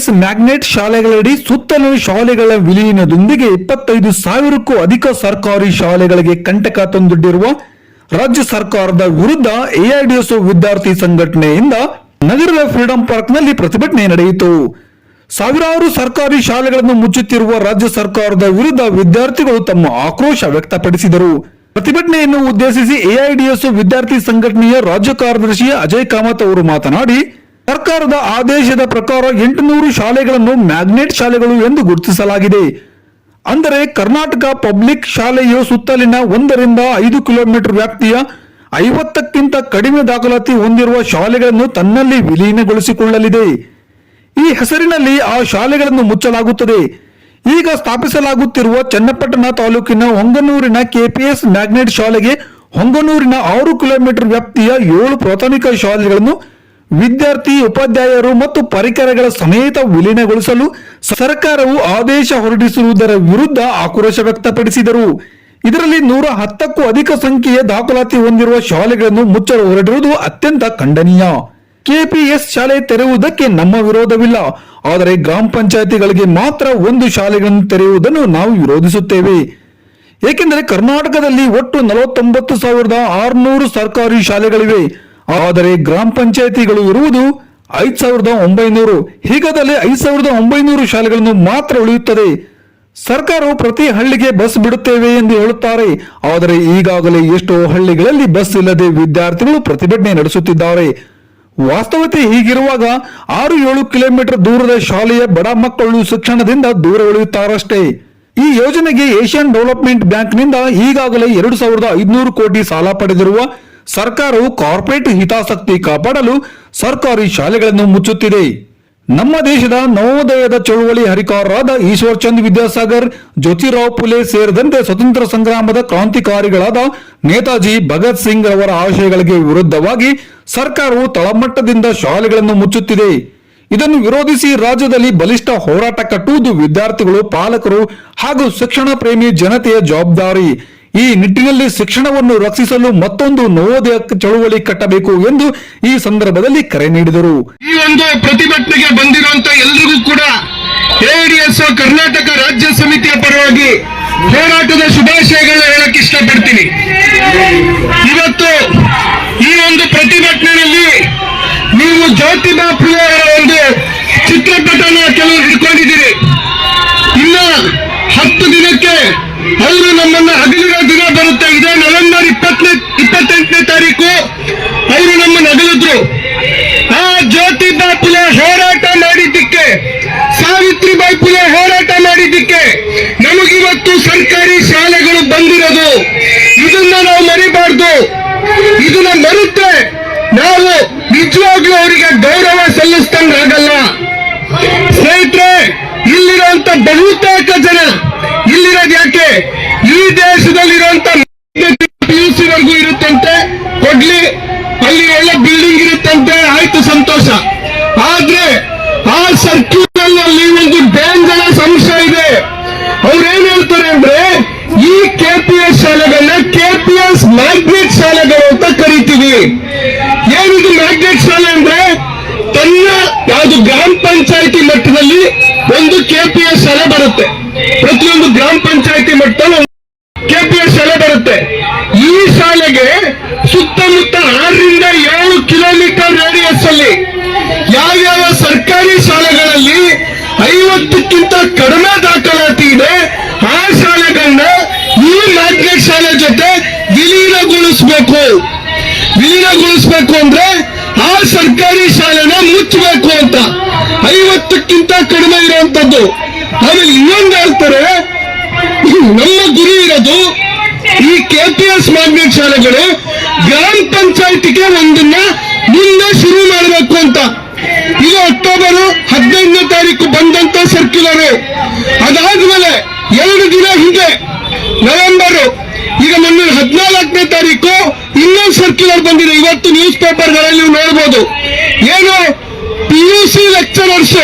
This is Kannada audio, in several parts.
ಕೆಪಿಎಸ್ ಮ್ಯಾಗ್ನೆಟ್ ಶಾಲೆಗಳಡಿ ಸುತ್ತಲೂ ಶಾಲೆಗಳ ವಿಲೀನದೊಂದಿಗೆ ಇಪ್ಪತ್ತೈದು ಸಾವಿರಕ್ಕೂ ಅಧಿಕ ಸರ್ಕಾರಿ ಶಾಲೆಗಳಿಗೆ ಕಂಟಕ ತಂದೊಡ್ಡಿರುವ ರಾಜ್ಯ ಸರ್ಕಾರದ ವಿರುದ್ಧ ಎಐಡಿಎಸ್ ವಿದ್ಯಾರ್ಥಿ ಸಂಘಟನೆಯಿಂದ ನಗರದ ಫ್ರೀಡಂ ಪಾರ್ಕ್ನಲ್ಲಿ ಪ್ರತಿಭಟನೆ ನಡೆಯಿತು. ಸಾವಿರಾರು ಸರ್ಕಾರಿ ಶಾಲೆಗಳನ್ನು ಮುಚ್ಚುತ್ತಿರುವ ರಾಜ್ಯ ಸರ್ಕಾರದ ವಿರುದ್ಧ ವಿದ್ಯಾರ್ಥಿಗಳು ತಮ್ಮ ಆಕ್ರೋಶ ವ್ಯಕ್ತಪಡಿಸಿದರು. ಪ್ರತಿಭಟನೆಯನ್ನು ಉದ್ದೇಶಿಸಿ ಎಐಡಿಎಸ್ ವಿದ್ಯಾರ್ಥಿ ಸಂಘಟನೆಯ ರಾಜ್ಯ ಕಾರ್ಯದರ್ಶಿ ಅಜಯ್ ಕಾಮತ್ ಅವರು ಮಾತನಾಡಿ ಸರ್ಕಾರದ ಆದೇಶದ ಪ್ರಕಾರ ಎಂಟುನೂರು ಶಾಲೆಗಳನ್ನು ಮ್ಯಾಗ್ನೆಟ್ ಶಾಲೆಗಳು ಎಂದು ಗುರುತಿಸಲಾಗಿದೆ. ಅಂದರೆ ಕರ್ನಾಟಕ ಪಬ್ಲಿಕ್ ಶಾಲೆಯು ಸುತ್ತಲಿನ ಒಂದರಿಂದ ಐದು ಕಿಲೋಮೀಟರ್ ವ್ಯಾಪ್ತಿಯ ಐವತ್ತಕ್ಕಿಂತ ಕಡಿಮೆ ದಾಖಲಾತಿ ಹೊಂದಿರುವ ಶಾಲೆಗಳನ್ನು ತನ್ನಲ್ಲಿ ವಿಲೀನಗೊಳಿಸಿಕೊಳ್ಳಲಿದೆ. ಈ ಹೆಸರಿನಲ್ಲಿ ಆ ಶಾಲೆಗಳನ್ನು ಮುಚ್ಚಲಾಗುತ್ತದೆ. ಈಗ ಸ್ಥಾಪಿಸಲಾಗುತ್ತಿರುವ ಚನ್ನಪಟ್ಟಣ ತಾಲೂಕಿನ ಹೊಂಗನೂರಿನ ಕೆಪಿಎಸ್ ಮ್ಯಾಗ್ನೆಟ್ ಶಾಲೆಗೆ ಹೊಂಗನೂರಿನ ಆರು ಕಿಲೋಮೀಟರ್ ವ್ಯಾಪ್ತಿಯ ಏಳು ಪ್ರಾಥಮಿಕ ಶಾಲೆಗಳನ್ನು ವಿದ್ಯಾರ್ಥಿ, ಉಪಾಧ್ಯಾಯರು ಮತ್ತು ಪರಿಕರಗಳ ಸಮೇತ ವಿಲೀನಗೊಳಿಸಲು ಸರ್ಕಾರವು ಆದೇಶ ಹೊರಡಿಸಿರುವುದರ ವಿರುದ್ಧ ಆಕ್ರೋಶ ವ್ಯಕ್ತಪಡಿಸಿದರು. ಇದರಲ್ಲಿ ನೂರ ಹತ್ತಕ್ಕೂ ಅಧಿಕ ಸಂಖ್ಯೆಯ ದಾಖಲಾತಿ ಹೊಂದಿರುವ ಶಾಲೆಗಳನ್ನು ಮುಚ್ಚಲು ಹೊರಟಿರುವುದು ಅತ್ಯಂತ ಖಂಡನೀಯ. ಕೆಪಿಎಸ್ ಶಾಲೆ ತೆರೆಯುವುದಕ್ಕೆ ನಮ್ಮ ವಿರೋಧವಿಲ್ಲ. ಆದರೆ ಗ್ರಾಮ ಪಂಚಾಯತಿಗಳಿಗೆ ಮಾತ್ರ ಒಂದು ಶಾಲೆಗಳನ್ನು ತೆರೆಯುವುದನ್ನು ನಾವು ವಿರೋಧಿಸುತ್ತೇವೆ. ಏಕೆಂದರೆ ಕರ್ನಾಟಕದಲ್ಲಿ ಒಟ್ಟು ನಲವತ್ತೊಂಬತ್ತು ಸಾವಿರದ ಆರುನೂರು ಸರ್ಕಾರಿ ಶಾಲೆಗಳಿವೆ. ಆದರೆ ಗ್ರಾಮ ಪಂಚಾಯಿತಿಗಳು ಇರುವುದು ಐದ್ ಸಾವಿರದ ಒಂಬೈನೂರು, ಹೀಗಾದಲ್ಲಿ ಐದ್ ಸಾವಿರದ ಒಂಬೈನೂರು ಶಾಲೆಗಳನ್ನು ಮಾತ್ರ ಉಳಿಯುತ್ತದೆ. ಸರ್ಕಾರವು ಪ್ರತಿ ಹಳ್ಳಿಗೆ ಬಸ್ ಬಿಡುತ್ತೇವೆ ಎಂದು ಹೇಳುತ್ತಾರೆ. ಆದರೆ ಈಗಾಗಲೇ ಎಷ್ಟೋ ಹಳ್ಳಿಗಳಲ್ಲಿ ಬಸ್ ಇಲ್ಲದೆ ವಿದ್ಯಾರ್ಥಿಗಳು ಪ್ರತಿಭಟನೆ ನಡೆಸುತ್ತಿದ್ದಾರೆ. ವಾಸ್ತವತೆ ಹೀಗಿರುವಾಗ ಆರು ಏಳು ಕಿಲೋಮೀಟರ್ ದೂರದ ಶಾಲೆಯ ಬಡ ಮಕ್ಕಳು ಶಿಕ್ಷಣದಿಂದ ದೂರ ಉಳಿಯುತ್ತಾರಷ್ಟೇ. ಈ ಯೋಜನೆಗೆ ಏಷ್ಯನ್ ಡೆವಲಪ್ಮೆಂಟ್ ಬ್ಯಾಂಕ್ನಿಂದ ಈಗಾಗಲೇ ಎರಡು ಸಾವಿರದ ಐದುನೂರು ಕೋಟಿ ಸಾಲ ಪಡೆದಿರುವ ಸರ್ಕಾರವು ಕಾರ್ಪೊರೇಟ್ ಹಿತಾಸಕ್ತಿ ಕಾಪಾಡಲು ಸರ್ಕಾರಿ ಶಾಲೆಗಳನ್ನು ಮುಚ್ಚುತ್ತಿದೆ. ನಮ್ಮ ದೇಶದ ನವೋದಯದ ಚಳುವಳಿ ಹರಿಕಾರರಾದ ಈಶ್ವರ್ ಚಂದ್ ವಿದ್ಯಾಸಾಗರ್, ಜ್ಯೋತಿರಾವ್ ಪುಲೆ ಸೇರಿದಂತೆ ಸ್ವತಂತ್ರ ಸಂಗ್ರಾಮದ ಕ್ರಾಂತಿಕಾರಿಗಳಾದ ನೇತಾಜಿ ಭಗತ್ ಸಿಂಗ್ ಅವರ ಆಶಯಗಳಿಗೆ ವಿರುದ್ಧವಾಗಿ ಸರ್ಕಾರವು ತಳಮಟ್ಟದಿಂದ ಶಾಲೆಗಳನ್ನು ಮುಚ್ಚುತ್ತಿದೆ. ಇದನ್ನು ವಿರೋಧಿಸಿ ರಾಜ್ಯದಲ್ಲಿ ಬಲಿಷ್ಠ ಹೋರಾಟ ಕಟ್ಟುವುದು ವಿದ್ಯಾರ್ಥಿಗಳು, ಪಾಲಕರು ಹಾಗೂ ಶಿಕ್ಷಣ ಪ್ರೇಮಿ ಜನತೆಯ ಜವಾಬ್ದಾರಿ. ಈ ನಿಟ್ಟಿನಲ್ಲಿ ಶಿಕ್ಷಣವನ್ನು ರಕ್ಷಿಸಲು ಮತ್ತೊಂದು ನವೋದಯ ಚಳುವಳಿ ಕಟ್ಟಬೇಕು ಎಂದು ಈ ಸಂದರ್ಭದಲ್ಲಿ ಕರೆ ನೀಡಿದರು. ಈ ಒಂದು ಪ್ರತಿಭಟನೆಗೆ ಬಂದಿರುವಂತ ಎಲ್ಲರಿಗೂ ಕೂಡ ಎಡಿಎಸ್ ಕರ್ನಾಟಕ ರಾಜ್ಯ ಸಮಿತಿಯ ಪರವಾಗಿ ಹೋರಾಟದ ಶುಭಾಶಯಗಳನ್ನು ಹೇಳಕ್ ಇಷ್ಟಪಡ್ತೀನಿ. ಇವತ್ತು ಈ ಒಂದು ಪ್ರತಿಭಟನೆಯಲ್ಲಿ ನೀವು ಜ್ಯೋತಿಬಾ ಅವರ ಒಂದು ಚಿತ್ರಪಟನ ಕೆಲವರು ತಾರೀಕು ಅವರು ನಮ್ಮನ್ನು ಅಗಲಿದ್ರು ಆ ಜ್ಯೋತಿಬಾ ಫುಲೆ ಹೋರಾಟ ಮಾಡಿದ್ದಕ್ಕೆ, ಸಾವಿತ್ರಿಬಾಯಿ ಫುಲೆ ಹೋರಾಟ ಮಾಡಿದ್ದಕ್ಕೆ ನಮಗಿವತ್ತು ಸರ್ಕಾರಿ ಶಾಲೆಗಳು ಬಂದಿರೋದು. ಇದನ್ನ ನಾವು ಮರಿಬಾರ್ದು. ಇದನ್ನ ಮರುತ್ತೆ ನಾವು ನಿಜವಾಗ್ಲೂ ಅವರಿಗೆ ಗೌರವ ಸಲ್ಲಿಸ್ತಂಗಾಗಲ್ಲ ಸ್ನೇಹಿತರೆ, ಇಲ್ಲಿರುವಂತ ಬಹುತೇಕ ಜನ ಆ ಸರ್ಕ್ಯೂಟ್ ಅಲ್ಲಿ ಒಂದು ಡೇಂಜರಸ್ ಅಂಶ ಇದೆ. ಅವ್ರು ಏನ್ ಹೇಳ್ತಾರೆ ಅಂದ್ರೆ, ಈ ಕೆಪಿಎಸ್ ಶಾಲೆಗಳನ್ನ ಕೆಪಿಎಸ್ ಮ್ಯಾಗ್ನೆಟ್ ಶಾಲೆಗಳು ಅಂತ ಕರಿತೀವಿ. ಏನಿದು ಮ್ಯಾಗ್ನೆಟ್ ಶಾಲೆ ಅಂದ್ರೆ, ತನ್ನ ಯಾವುದು ಗ್ರಾಮ ಪಂಚಾಯತಿ ಮಟ್ಟದಲ್ಲಿ ಒಂದು ಕೆಪಿಎಸ್ ಶಾಲೆ ಬರುತ್ತೆ. ಪ್ರತಿಯೊಂದು ಗ್ರಾಮ ಪಂಚಾಯತಿ ಮಟ್ಟದಲ್ಲಿ ಕೆಪಿಎಸ್ ಶಾಲೆ ಬರುತ್ತೆ. ಈ ಶಾಲೆಗೆ ಸುತ್ತಮುತ್ತ ಆರರಿಂದ ಏಳು ಕಿಲೋಮೀಟರ್ ರೇಡಿಯಸ್ ಅಲ್ಲಿ ಯಾವ್ಯಾವ ಸರ್ಕಾರಿ ಶಾಲೆಗಳಲ್ಲಿ ಐವತ್ತಕ್ಕಿಂತ ಕಡಿಮೆ ದಾಖಲಾತಿ ಇದೆ, ಆ ಶಾಲೆಗಳನ್ನ ಈ ಮ್ಯಾಗ್ನೆಟ್ ಶಾಲೆ ಜೊತೆ ವಿಲೀನಗೊಳಿಸಬೇಕು. ವಿಲೀನಗೊಳಿಸಬೇಕು ಅಂದ್ರೆ ಆ ಸರ್ಕಾರಿ ಶಾಲೆನ ಮುಚ್ಚಬೇಕು ಅಂತ. ಐವತ್ತಕ್ಕಿಂತ ಕಡಿಮೆ ಇರುವಂತದ್ದು. ಆಮೇಲೆ ಇನ್ನೊಂದು ಹೇಳ್ತಾರೆ, ನಮ್ಮ ಗುರಿ ಇರೋದು ಈ ಕೆಪಿಎಸ್ ಮ್ಯಾಗ್ನೆಟ್ ಶಾಲೆಗಳು ಗ್ರಾಮ ಪಂಚಾಯತಿಗೆ ಒಂದನ್ನ ಮುಂದೆ ಶುರು ಮಾಡಬೇಕು ಅಂತ. ಇದು ಅಕ್ಟೋಬರ್ ಹದಿನೈದನೇ ತಾರೀಕು ಬಂದಂತ ಸರ್ಕ್ಯುಲರ್ ಅದಾದ್ಮೇಲೆ ಎರಡು ದಿನ ಹಿಂದೆ, ನವೆಂಬರ್, ಈಗ ಮೊನ್ನೆ ಹದಿನಾಲ್ಕನೇ ತಾರೀಕು ಇನ್ನೊಂದು ಸರ್ಕ್ಯುಲರ್ ಬಂದಿದೆ. ಇವತ್ತು ನ್ಯೂಸ್ ಪೇಪರ್ಗಳಲ್ಲಿ ನೀವು ನೋಡಬಹುದು ಏನು? ಪಿ ಯು ಸಿ ಲೆಕ್ಚರರ್ಸ್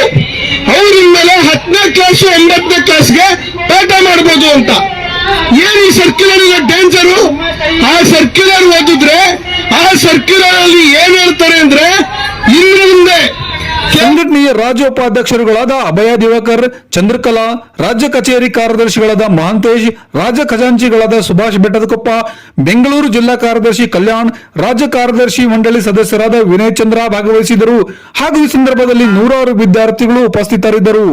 ಅವರಿಂದಲೇ ಹತ್ತನೇ ಕ್ಲಾಸ್ ಒಂಬತ್ತನೇ ಕ್ಲಾಸ್ಗೆ ಪಾಠ ಮಾಡಬಹುದು ಅಂತ. ಏನ್ ಈ ಸರ್ಕ್ಯುಲರ್ ಡೇಂಜರು ಆ ಸರ್ಕ್ಯುಲರ್ ಓದಿದ್ರೆ ಆ ಸರ್ಕ್ಯುಲರ್ ಅಲ್ಲಿ ಏನ್ ಹೇಳ್ತಾರೆ ಅಂದ್ರೆ ಇನ್ನು ಮುಂದೆ ಸಂಘಟನೆಯ ರಾಜ್ಯ ಉಪಾಧ್ಯಕ್ಷರುಗಳಾದ ಅಭಯ ದಿವಾಕರ್, ಚಂದ್ರಕಲಾ, ರಾಜ್ಯ ಕಚೇರಿ ಕಾರ್ಯದರ್ಶಿಗಳಾದ ಮಹಾಂತೇಶ್, ರಾಜ್ಯ ಖಜಾಂಚಿಗಳಾದ ಸುಭಾಷ್ ಬೆಟ್ಟದಕೊಪ್ಪ, ಬೆಂಗಳೂರು ಜಿಲ್ಲಾ ಕಾರ್ಯದರ್ಶಿ ಕಲ್ಯಾಣ್, ರಾಜ್ಯ ಕಾರ್ಯದರ್ಶಿ ಮಂಡಳಿ ಸದಸ್ಯರಾದ ವಿನಯ್ ಚಂದ್ರ ಭಾಗವಹಿಸಿದರು. ಹಾಗೂ ಈ ಸಂದರ್ಭದಲ್ಲಿ ನೂರಾರು ವಿದ್ಯಾರ್ಥಿಗಳು ಉಪಸ್ಥಿತರಿದ್ದರು.